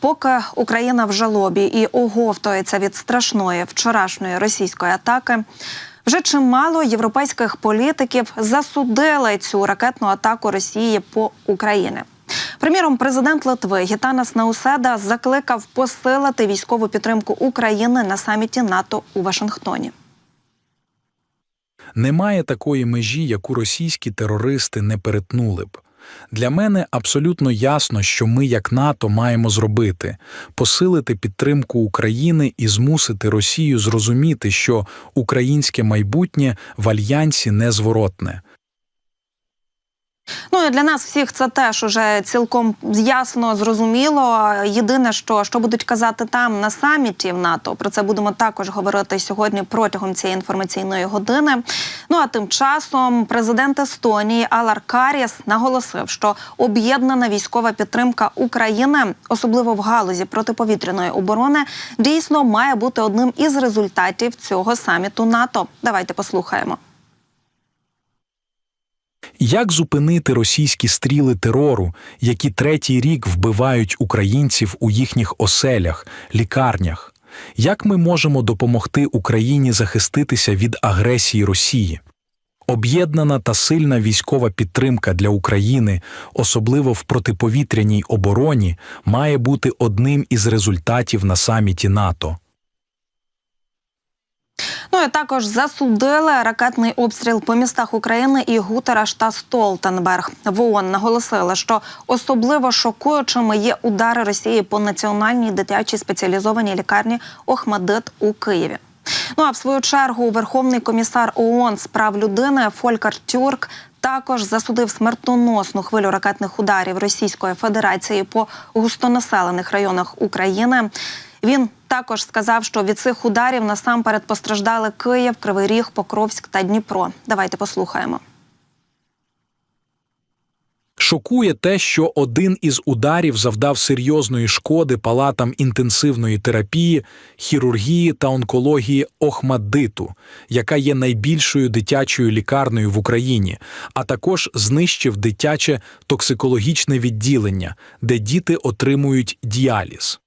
Поки Україна в жалобі і оговтується від страшної вчорашньої російської атаки, вже чимало європейських політиків засудили цю ракетну атаку Росії по Україні. Приміром, президент Литви Гітанас Науседа закликав посилити військову підтримку України на саміті НАТО у Вашингтоні. Немає такої межі, яку російські терористи не перетнули б. Для мене абсолютно ясно, що ми, як НАТО, маємо зробити посилити підтримку України і змусити Росію зрозуміти, що українське майбутнє в альянсі незворотне. Ну і для нас всіх це теж уже цілком ясно зрозуміло. Єдине, що що будуть казати там на саміті в НАТО, про це будемо також говорити сьогодні протягом цієї інформаційної години. Ну а тим часом президент Естонії Алар Каріс наголосив, що об'єднана військова підтримка України, особливо в галузі протиповітряної оборони, дійсно має бути одним із результатів цього саміту НАТО. Давайте послухаємо. Як зупинити російські стріли терору, які третій рік вбивають українців у їхніх оселях, лікарнях? Як ми можемо допомогти Україні захиститися від агресії Росії? Об'єднана та сильна військова підтримка для України, особливо в протиповітряній обороні, має бути одним із результатів на саміті НАТО. Ну і також засудили ракетний обстріл по містах України і Гутераш та Столтенберг. В ООН наголосили, що особливо шокуючими є удари Росії по національній дитячій спеціалізованій лікарні Охмадит у Києві. Ну а в свою чергу Верховний комісар ООН з прав людини Фолькар Тюрк також засудив смертоносну хвилю ракетних ударів Російської Федерації по густонаселених районах України. Він також сказав, що від цих ударів насамперед постраждали Київ, Кривий Ріг, Покровськ та Дніпро. Давайте послухаємо. Шокує те, що один із ударів завдав серйозної шкоди палатам інтенсивної терапії, хірургії та онкології Охмаддиту, яка є найбільшою дитячою лікарнею в Україні, а також знищив дитяче токсикологічне відділення, де діти отримують діаліз.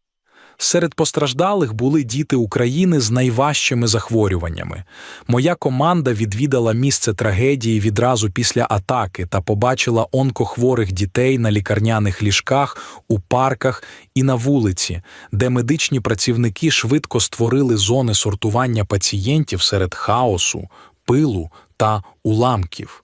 Серед постраждалих були діти України з найважчими захворюваннями. Моя команда відвідала місце трагедії відразу після атаки та побачила онкохворих дітей на лікарняних ліжках, у парках і на вулиці, де медичні працівники швидко створили зони сортування пацієнтів серед хаосу, пилу та уламків.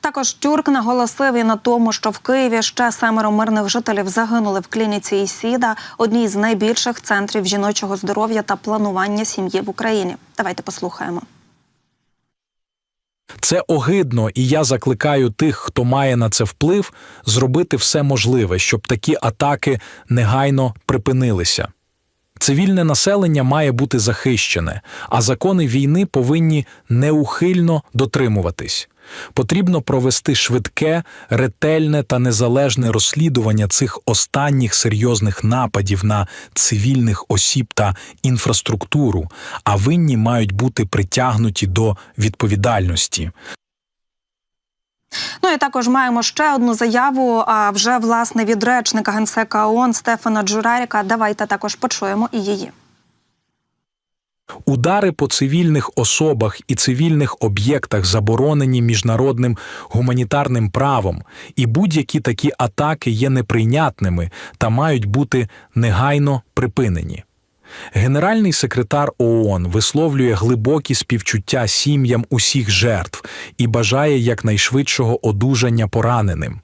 Також Тюрк наголосив і на тому, що в Києві ще семеро мирних жителів загинули в клініці Ісіда, одній з найбільших центрів жіночого здоров'я та планування сім'ї в Україні. Давайте послухаємо. Це огидно, і я закликаю тих, хто має на це вплив, зробити все можливе, щоб такі атаки негайно припинилися. Цивільне населення має бути захищене, а закони війни повинні неухильно дотримуватись. Потрібно провести швидке, ретельне та незалежне розслідування цих останніх серйозних нападів на цивільних осіб та інфраструктуру, а винні мають бути притягнуті до відповідальності. Ну і також маємо ще одну заяву. А вже власне від речника генсека ООН Стефана Джураріка. Давайте також почуємо і її. Удари по цивільних особах і цивільних об'єктах заборонені міжнародним гуманітарним правом, і будь-які такі атаки є неприйнятними та мають бути негайно припинені. Генеральний секретар ООН висловлює глибокі співчуття сім'ям усіх жертв і бажає якнайшвидшого одужання пораненим.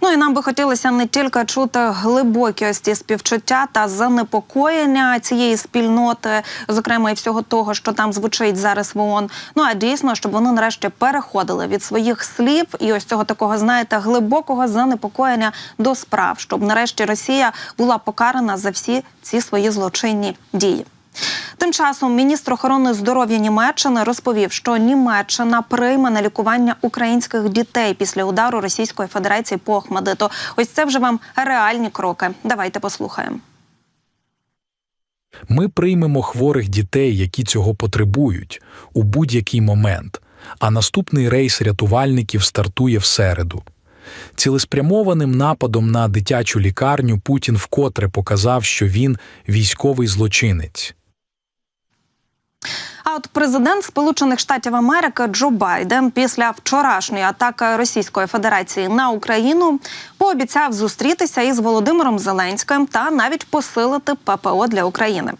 Ну і нам би хотілося не тільки чути глибокі ось співчуття та занепокоєння цієї спільноти, зокрема і всього того, що там звучить зараз в ООН, Ну а дійсно, щоб вони нарешті переходили від своїх слів і ось цього такого, знаєте, глибокого занепокоєння до справ, щоб нарешті Росія була покарана за всі ці свої злочинні дії. Тим часом міністр охорони здоров'я Німеччини розповів, що Німеччина прийме на лікування українських дітей після удару Російської Федерації по Охмадиту. Ось це вже вам реальні кроки. Давайте послухаємо. Ми приймемо хворих дітей, які цього потребують, у будь-який момент. А наступний рейс рятувальників стартує в середу. Цілеспрямованим нападом на дитячу лікарню Путін вкотре показав, що він військовий злочинець. А от президент Сполучених Штатів Америки Джо Байден після вчорашньої атаки Російської Федерації на Україну пообіцяв зустрітися із Володимиром Зеленським та навіть посилити ППО для України.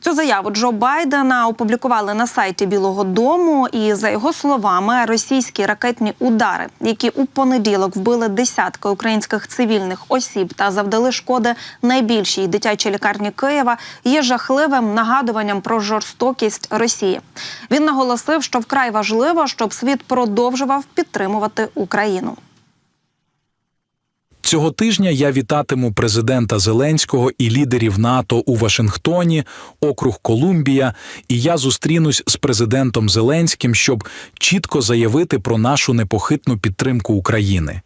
Цю заяву Джо Байдена опублікували на сайті Білого Дому. І за його словами, російські ракетні удари, які у понеділок вбили десятки українських цивільних осіб та завдали шкоди найбільшій дитячій лікарні Києва, є жахливим нагадуванням про жорстокість Росії. Він наголосив, що вкрай важливо, щоб світ продовжував підтримувати Україну. Цього тижня я вітатиму президента Зеленського і лідерів НАТО у Вашингтоні, округ Колумбія, і я зустрінусь з президентом Зеленським, щоб чітко заявити про нашу непохитну підтримку України.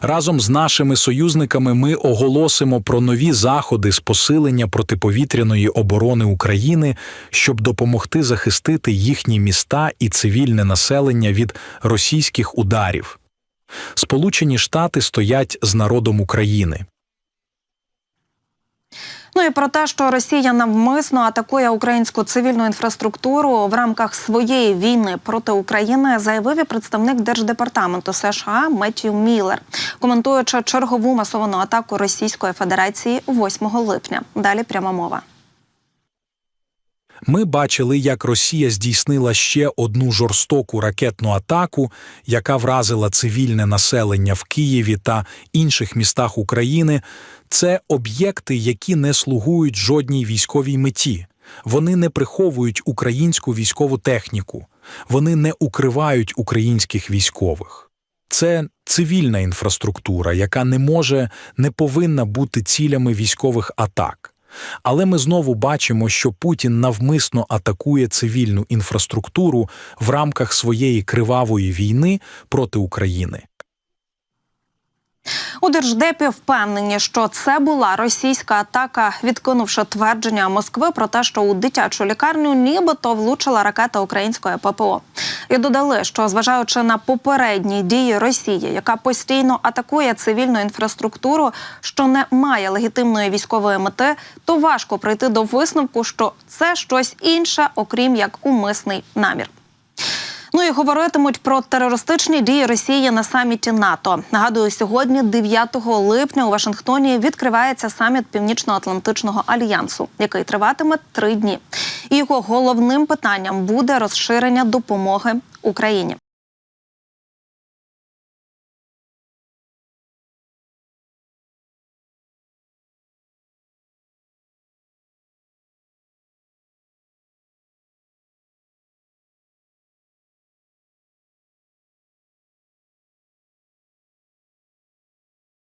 Разом з нашими союзниками ми оголосимо про нові заходи з посилення протиповітряної оборони України, щоб допомогти захистити їхні міста і цивільне населення від російських ударів. Сполучені Штати стоять з народом України. Ну і про те, що Росія навмисно атакує українську цивільну інфраструктуру в рамках своєї війни проти України, заявив і представник держдепартаменту США Меттью Міллер, коментуючи чергову масовану атаку Російської Федерації 8 липня. Далі пряма мова. Ми бачили, як Росія здійснила ще одну жорстоку ракетну атаку, яка вразила цивільне населення в Києві та інших містах України. Це об'єкти, які не слугують жодній військовій меті. Вони не приховують українську військову техніку, вони не укривають українських військових. Це цивільна інфраструктура, яка не може, не повинна бути цілями військових атак. Але ми знову бачимо, що Путін навмисно атакує цивільну інфраструктуру в рамках своєї кривавої війни проти України. У держдепі впевнені, що це була російська атака, відкинувши твердження Москви про те, що у дитячу лікарню нібито влучила ракета української ППО. І додали, що зважаючи на попередні дії Росії, яка постійно атакує цивільну інфраструктуру, що не має легітимної військової мети, то важко прийти до висновку, що це щось інше, окрім як умисний намір. Ну і говоритимуть про терористичні дії Росії на саміті НАТО. Нагадую, сьогодні, 9 липня, у Вашингтоні відкривається саміт Північно-Атлантичного альянсу, який триватиме три дні. І його головним питанням буде розширення допомоги Україні.